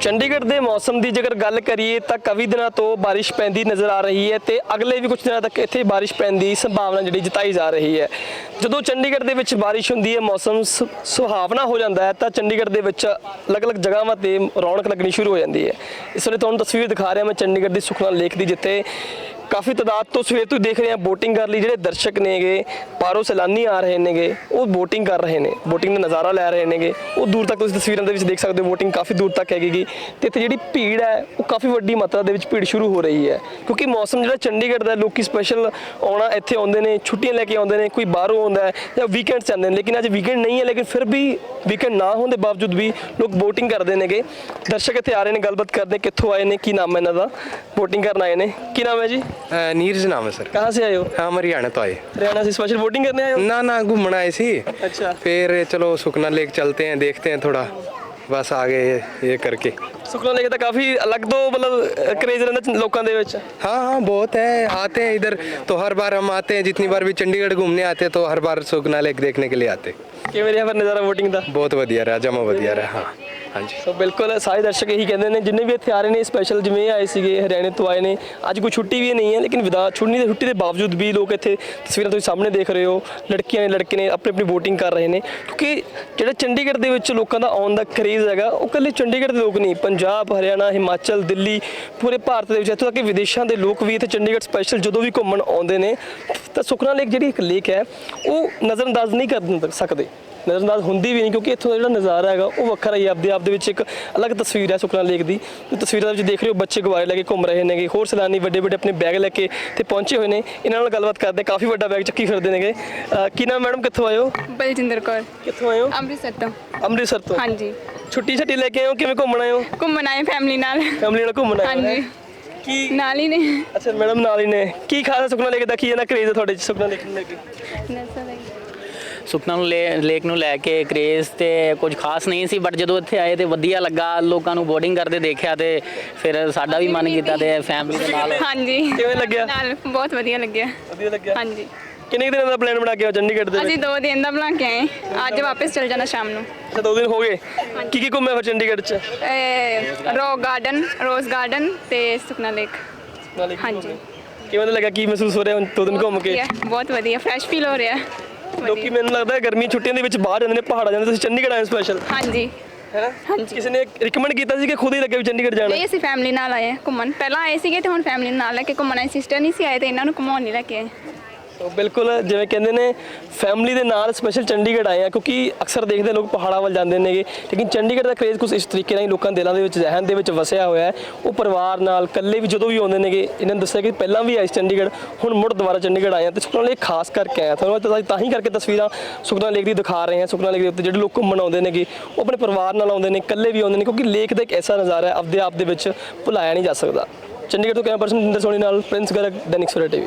ਚੰਡੀਗੜ੍ਹ ਦੇ ਮੌਸਮ ਦੀ ਜੇਕਰ ਗੱਲ ਕਰੀਏ ਤਾਂ ਕਾਫੀ ਦਿਨਾਂ ਤੋਂ ਬਾਰਿਸ਼ ਪੈਂਦੀ ਨਜ਼ਰ ਆ ਰਹੀ ਹੈ ਤੇ ਅਗਲੇ ਵੀ ਕੁਝ ਦਿਨਾਂ ਤੱਕ ਇੱਥੇ ਬਾਰਿਸ਼ ਪੈਣ ਦੀ ਸੰਭਾਵਨਾ ਜਿਹੜੀ ਜਤਾਈ ਜਾ ਰਹੀ ਹੈ। ਜਦੋਂ ਚੰਡੀਗੜ੍ਹ ਦੇ ਵਿੱਚ ਬਾਰਿਸ਼ ਹੁੰਦੀ ਹੈ, ਮੌਸਮ ਸੁ- ਸੁਹਾਵਣਾ ਹੋ ਜਾਂਦਾ ਹੈ ਤਾਂ ਚੰਡੀਗੜ੍ਹ ਦੇ ਵਿੱਚ ਅਲੱਗ-ਅਲੱਗ ਜਗ੍ਹਾਵਾਂ ਤੇ ਰੌਣਕ ਲੱਗਣੀ ਸ਼ੁਰੂ ਹੋ ਜਾਂਦੀ ਹੈ। ਇਸ ਵੇਲੇ ਤੁਹਾਨੂੰ ਤਸਵੀਰ ਦਿਖਾ ਰਿਹਾ ਮੈਂ ਚੰਡੀਗੜ੍ਹ ਦੀ ਸੁਖਨਾ ਲੇਕ ਦੀ ਜਿੱਥੇ ਕਾਫੀ ਤਦਾਦ ਤੋਂ ਸਵੇਰ ਤੋਂ ਹੀ ਦੇਖ ਰਹੇ ਹਾਂ ਬੋਟਿੰਗ ਕਰਨ ਲਈ ਜਿਹੜੇ ਦਰਸ਼ਕ ਨੇਗੇ ਬਾਹਰੋਂ ਸੈਲਾਨੀ ਆ ਰਹੇ ਨੇਗੇ ਉਹ ਬੋਟਿੰਗ ਕਰ ਰਹੇ ਨੇ। ਬੋਟਿੰਗ ਦਾ ਨਜ਼ਾਰਾ ਲੈ ਰਹੇ ਨੇਗੇ। ਉਹ ਦੂਰ ਤੱਕ ਤੁਸੀਂ ਤਸਵੀਰਾਂ ਦੇ ਵਿੱਚ ਦੇਖ ਸਕਦੇ ਹੋ ਬੋਟਿੰਗ ਕਾਫੀ ਦੂਰ ਤੱਕ ਹੈਗੀ ਗੀ। ਤੇ ਇੱਥੇ ਜਿਹੜੀ ਭੀੜ ਹੈ ਉਹ ਕਾਫੀ ਵੱਡੀ ਮਾਤਰਾ ਦੇ ਵਿੱਚ ਭੀੜ ਸ਼ੁਰੂ ਹੋ ਰਹੀ ਹੈ। ਕਿਉਂਕਿ ਮੌਸਮ ਜਿਹੜਾ ਚੰਡੀਗੜ੍ਹ ਦਾ ਹੈ, ਲੋਕੀ ਸਪੈਸ਼ਲ ਆਉਣਾ ਇੱਥੇ ਆਉਂਦੇ ਨੇ ਛੁੱਟੀਆਂ ਲੈ ਕੇ ਆਉਂਦੇ ਨੇ ਕੋਈ ਬਾਹਰੋਂ ਆਉਂਦਾ ਹੈ ਜਾਂ ਵੀਕਐਂਡ ਚ ਨੇ। ਲੇਕਿਨ ਅੱਜ ਵੀਕਐਂਡ ਨਹੀਂ ਹੈ ਲੇਕਿਨ ਫਿਰ ਵੀ ਵੀਕਐਂਡ ਨਾ ਹੋਣ ਦੇ ਬਾਵਜੂਦ ਵੀ ਲੋਕ ਬੋਟਿੰਗ ਕਰਦੇ ਨੇਗੇ। ਦਰਸ਼ਕ ਇੱਥੇ ਆ ਰਹੇ ਨੇ ਗੱਲਬਾਤ ਕਰਦੇ ਕਿੱਥੋਂ ਆਏ ਨੇ ਕੀ ਨਾਮ ਹੈ ਇਹਨਾਂ ਦਾ? VOTING ਕਰਨ ਆਏ ਨੇ ਕੀ ਨਾਮ ਹੈ ਜੀ अ, नीरज नाम है सर कहाँ से आए हो हम हरियाणा तो आए हरियाणा से स्पेशल वोटिंग करने आए हो ना ना घूमना आए सी अच्छा फिर चलो सुखना लेक चलते हैं देखते हैं थोड़ा बस आगे ये, ये करके ਸੁਖਨਾ ਲੇਕ ਤਾਂ ਕਾਫੀ ਅਲੱਗ ਤੋਂ ਮਤਲਬ ਕ੍ਰੇਜ਼ ਰਹਿੰਦਾ ਲੋਕਾਂ ਦੇ ਵਿੱਚ हाँ हाँ बहुत है आते हैं इधर तो हर बार हम आते हैं जितनी बार भी चंडीगढ़ घूमने आते हैं तो हर बार सुखना लेक देखने के लिए आते हैं। ਕਿਵੇਂ ਰਿਹਾ ਫਿਰ ਨਜ਼ਾਰਾ VOTING ਦਾ बहुत बढ़िया रहा जमा बढ़िया रहा हाँ ਹਾਂਜੀ। ਸੋ ਬਿਲਕੁਲ, ਸਾਰੇ ਦਰਸ਼ਕ ਇਹੀ ਕਹਿੰਦੇ ਨੇ, ਜਿੰਨੇ ਵੀ ਇੱਥੇ ਆ ਰਹੇ ਨੇ ਸਪੈਸ਼ਲ ਜਿਵੇਂ ਆਏ ਸੀਗੇ, ਹਰਿਆਣੇ ਤੋਂ ਆਏ ਨੇ, ਅੱਜ ਕੋਈ ਛੁੱਟੀ ਵੀ ਨਹੀਂ ਹੈ, ਲੇਕਿਨ ਵਿਦਾ, ਛੁੱਟੀ ਦੇ ਛੁੱਟੀ ਦੇ ਬਾਵਜੂਦ ਵੀ ਲੋਕ ਇੱਥੇ ਤਸਵੀਰਾਂ ਤੁਸੀਂ ਸਾਹਮਣੇ ਦੇਖ ਰਹੇ ਹੋ, ਲੜਕੀਆਂ ਨੇ, ਲੜਕੇ ਨੇ ਆਪਣੀ ਆਪਣੀ VOTING ਕਰ ਰਹੇ ਨੇ, ਕਿਉਂਕਿ ਜਿਹੜਾ ਚੰਡੀਗੜ੍ਹ ਦੇ ਵਿੱਚ ਲੋਕਾਂ ਦਾ ਆਉਣ ਦਾ ਕਰੇਜ਼ ਹੈਗਾ, ਉਹ ਇਕੱਲੇ ਚੰਡੀਗੜ੍ਹ ਦੇ ਲੋਕ ਨਹੀਂ, ਪੰਜਾਬ, ਹਰਿਆਣਾ, ਹਿਮਾਚਲ, ਦਿੱਲੀ, ਪੂਰੇ ਭਾਰਤ ਦੇ ਵਿੱਚ, ਇੱਥੋਂ ਤੱਕ ਕਿ ਵਿਦੇਸ਼ਾਂ ਦੇ ਲੋਕ ਵੀ ਇੱਥੇ ਚੰਡੀਗੜ੍ਹ ਸਪੈਸ਼ਲ ਜਦੋਂ ਵੀ ਘੁੰਮਣ ਆਉਂਦੇ ਨੇ, ਤਾਂ ਸੁਖਨਾ ਲੇਕ ਜਿਹੜੀ ਇੱਕ ਲੇਕ ਹੈ, ਉਹ ਨਜ਼ਰਅੰਦਾਜ਼ ਨਹੀਂ ਕਰ ਸਕਦੇ। ਨਜ਼ਰਅੰਦਾਜ਼ ਹੁੰਦੀ ਵੀ ਨਹੀਂ ਕਿਉਂਕਿ ਇੱਥੋਂ ਦਾ ਜਿਹੜਾ ਨਜ਼ਾਰਾ ਹੈਗਾ ਉਹ ਵੱਖਰਾ ਹੀ ਆਪਦੇ ਆਪ ਦੇ ਵਿੱਚ ਇੱਕ ਅਲੱਗ ਤਸਵੀਰ ਹੈ ਸੁਖਨਾ ਲੇਕ ਦੀ। ਤੁਸੀਂ ਤਸਵੀਰਾਂ ਵਿੱਚ ਦੇਖ ਰਹੇ ਹੋ ਬੱਚੇ ਗੁਬਾਰੇ ਲੈ ਕੇ ਘੁੰਮ ਰਹੇ ਨੇਗੇ। ਹੋਰ ਸੈਲਾਨੀ ਵੱਡੇ ਵੱਡੇ ਆਪਣੇ ਬੈਗ ਲੈ ਕੇ ਤੇ ਪਹੁੰਚੇ ਹੋਏ ਨੇ। ਇਹਨਾਂ ਨਾਲ ਗੱਲਬਾਤ ਕਰਦੇ ਕਾਫੀ ਵੱਡਾ ਬੈਗ ਚੱਕੀ ਫਿਰਦੇ ਨੇਗੇ। ਕੀ ਨਾਮ ਮੈਡਮ? ਕਿੱਥੋਂ ਹੋ? ਬਲਜਿੰਦਰ ਕੌਰ। ਕਿੱਥੋਂ ਹੋ? ਅੰਮ੍ਰਿਤਸਰ ਤੋਂ। ਅੰਮ੍ਰਿਤਸਰ ਤੋਂ? ਹਾਂਜੀ। ਛੁੱਟੀ ਛੱਟੀ ਲੈ ਕੇ ਹੋ? ਕਿਵੇਂ ਘੁੰਮਣ ਹੋ? ਘੁੰਮਣ ਆਏ ਫੈਮਿਲੀ ਨਾਲ। ਫੈਮਿਲੀ ਨਾਲ ਘੁੰਮਣ ਆਏ ਹਾਂਜੀ। ਕੀ ਨਾਲ ਹੀ ਨੇ। ਅੱਛਾ ਮੈਡਮ ਨਾਲ ਹੀ ਨੇ। ਕੀ ਖਾਸ ਸੁਖਨਾ ਲੇਕ ਦਾ? ਕੀ ਹੈ ਨਾ ਕਰੇਜ਼ ਤੁਹਾਡੇ ਚ ਸੁਖਨਾ ਲੇਕ ਨੂੰ ਲੈ ਕੇ? ਸੁਖਨਾ ਨੂੰ ਲੇਕ ਨੂੰ ਲੈ ਕੇ ਕ੍ਰੇਜ਼ ਤੇ ਕੁਝ ਖਾਸ ਨਹੀਂ ਸੀ ਬਟ ਜਦੋਂ ਇੱਥੇ ਆਏ ਤੇ ਵਧੀਆ ਲੱਗਾ ਲੋਕਾਂ ਨੂੰ ਬੋਰਡਿੰਗ ਕਰਦੇ ਦੇਖਿਆ ਤੇ ਫਿਰ ਸਾਡਾ ਵੀ ਮਨ ਕੀਤਾ ਤੇ ਫੈਮਿਲੀ ਦੇ ਨਾਲ ਹਾਂਜੀ। ਕਿਵੇਂ ਲੱਗਿਆ? ਨਾਲ ਬਹੁਤ ਵਧੀਆ ਲੱਗਿਆ। ਵਧੀਆ ਲੱਗਿਆ? ਹਾਂਜੀ। ਕਿੰਨੇ ਦਿਨਾਂ ਦਾ ਪਲਾਨ ਬਣਾ ਕੇ ਆਏ ਚੰਡੀਗੜ੍ਹ ਦੇ ਵਿੱਚ? ਅਸੀਂ ਦੋ ਦਿਨ ਦਾ ਬਣਾ ਕੇ ਆਏ। ਅੱਜ ਵਾਪਸ ਚਲ ਜਾਣਾ ਸ਼ਾਮ ਨੂੰ। ਅੱਛਾ ਦੋ ਦਿਨ ਹੋ ਗਏ। ਕੀ ਕੀ ਘੁੰਮਿਆ ਫਿਰ ਚੰਡੀਗੜ੍ਹ ਚ? ਰੌਕ ਗਾਰਡਨ ਰੋਜ਼ ਗਾਰਡਨ ਤੇ ਸੁਖਨਾ ਲੇਕ। ਹਾਂਜੀ। ਕਿਵੇਂ ਦਾ ਲੱਗਾ? ਕੀ ਮਹਿਸੂਸ ਹੋ ਰਿਹਾ ਹੁਣ ਦੋ ਦਿਨ ਘੁੰਮ ਕੇ? ਬਹੁਤ ਵਧੀਆ ਫਰੈਸ਼ ਫੀਲ ਹੋ ਰਿਹਾ। ਲੋਕੀ ਮੈਨੂੰ ਲੱਗਦਾ ਹੈ ਗਰਮੀ ਛੁੱਟੀਆਂ ਦੇ ਵਿੱਚ ਬਾਹਰ ਜਾਂਦੇ ਨੇ ਪਹਾੜਾਂ ਜਾਂਦੇ ਤੁਸੀਂ ਚੰਡੀਗੜ੍ਹ ਆਏ ਸਪੈਸ਼ਲ ਹਾਂਜੀ। ਹਾਂਜੀ। ਕਿਸੇ ਨੇ ਰਿਕਮੈਂਡ ਕੀਤਾ ਸੀ ਕਿ ਖੁਦ ਹੀ ਲੱਗੇ ਵੀ ਚੰਡੀਗੜ੍ਹ ਜਾਣਾ? ਨਹੀਂ ਅਸੀਂ ਫੈਮਿਲੀ ਨਾਲ ਆਏ ਹਾਂ ਘੁੰਮਣ। ਪਹਿਲਾਂ ਆਏ ਸੀਗੇ ਤੇ ਹੁਣ ਫੈਮਿਲੀ ਨਾਲ ਲੈ ਕੇ ਘੁੰਮਣ ਆਏ। ਸਿਸਟਰ ਨਹੀਂ ਸੀ ਆਏ ਤੇ ਇਹਨਾਂ ਨੂੰ ਘੁਮਾਉਣ ਨਹੀਂ ਲੈ ਕੇ ਆਏ। ਬਿਲਕੁਲ ਜਿਵੇਂ ਕਹਿੰਦੇ ਨੇ ਫੈਮਿਲੀ ਦੇ ਨਾਲ ਸਪੈਸ਼ਲ ਚੰਡੀਗੜ੍ਹ ਆਏ ਆ, ਕਿਉਂਕਿ ਅਕਸਰ ਦੇਖਦੇ ਲੋਕ ਪਹਾੜਾਂ ਵੱਲ ਜਾਂਦੇ ਨੇਗੇ। ਲੇਕਿਨ ਚੰਡੀਗੜ੍ਹ ਦਾ ਕਰੇਜ਼ ਕੁਝ ਇਸ ਤਰੀਕੇ ਨਾਲ ਹੀ ਲੋਕਾਂ ਦੇ ਦਿਲਾਂ ਦੇ ਵਿੱਚ, ਜ਼ਹਿਨ ਦੇ ਵਿੱਚ ਵਸਿਆ ਹੋਇਆ ਹੈ। ਉਹ ਪਰਿਵਾਰ ਨਾਲ, ਇਕੱਲੇ ਵੀ ਜਦੋਂ ਵੀ ਆਉਂਦੇ ਨੇਗੇ, ਇਹਨਾਂ ਨੇ ਦੱਸਿਆ ਕਿ ਪਹਿਲਾਂ ਵੀ ਆਏ ਸੀ ਚੰਡੀਗੜ੍ਹ, ਹੁਣ ਮੁੜ ਦੁਬਾਰਾ ਚੰਡੀਗੜ੍ਹ ਆਏ ਆ। ਤੇ ਸੁਖਨਾ ਲੇਕ ਖਾਸ ਕਰਕੇ ਆਇਆ। ਤੁਹਾਨੂੰ ਤਾਂ ਹੀ ਕਰਕੇ ਤਸਵੀਰਾਂ ਸੁਖਨਾ ਲੇਕ ਦੀ ਦਿਖਾ ਰਹੇ ਹਾਂ। ਸੁਖਨਾ ਲੇਕ ਦੇ ਉੱਤੇ ਜਿਹੜੇ ਲੋਕ ਘੁੰਮਣ ਆਉਂਦੇ ਨੇਗੇ, ਉਹ ਆਪਣੇ ਪਰਿਵਾਰ ਨਾਲ ਆਉਂਦੇ ਨੇ, ਇਕੱਲੇ ਵੀ ਆਉਂਦੇ ਨੇ, ਕਿਉਂਕਿ ਲੇਕ ਦਾ ਇੱਕ ਐਸਾ ਨਜ਼ਾਰਾ ਹੈ, ਆਪਦੇ ਆਪ ਦੇ ਵਿੱਚ ਭੁਲਾਇਆ ਨਹੀਂ ਜਾ ਸਕਦਾ। ਚੰਡੀਗੜ੍ਹ ਤੋਂ ਕੈਮਰਾ ਪਰਸਨ ਦਿੰਦਰ ਸੋਨੀ ਨਾਲ, ਪ੍ਰਿੰਸ ਗਰਗ, ਦੈਨਿਕ ਸਵੇਰਾ ਟੀਵੀ।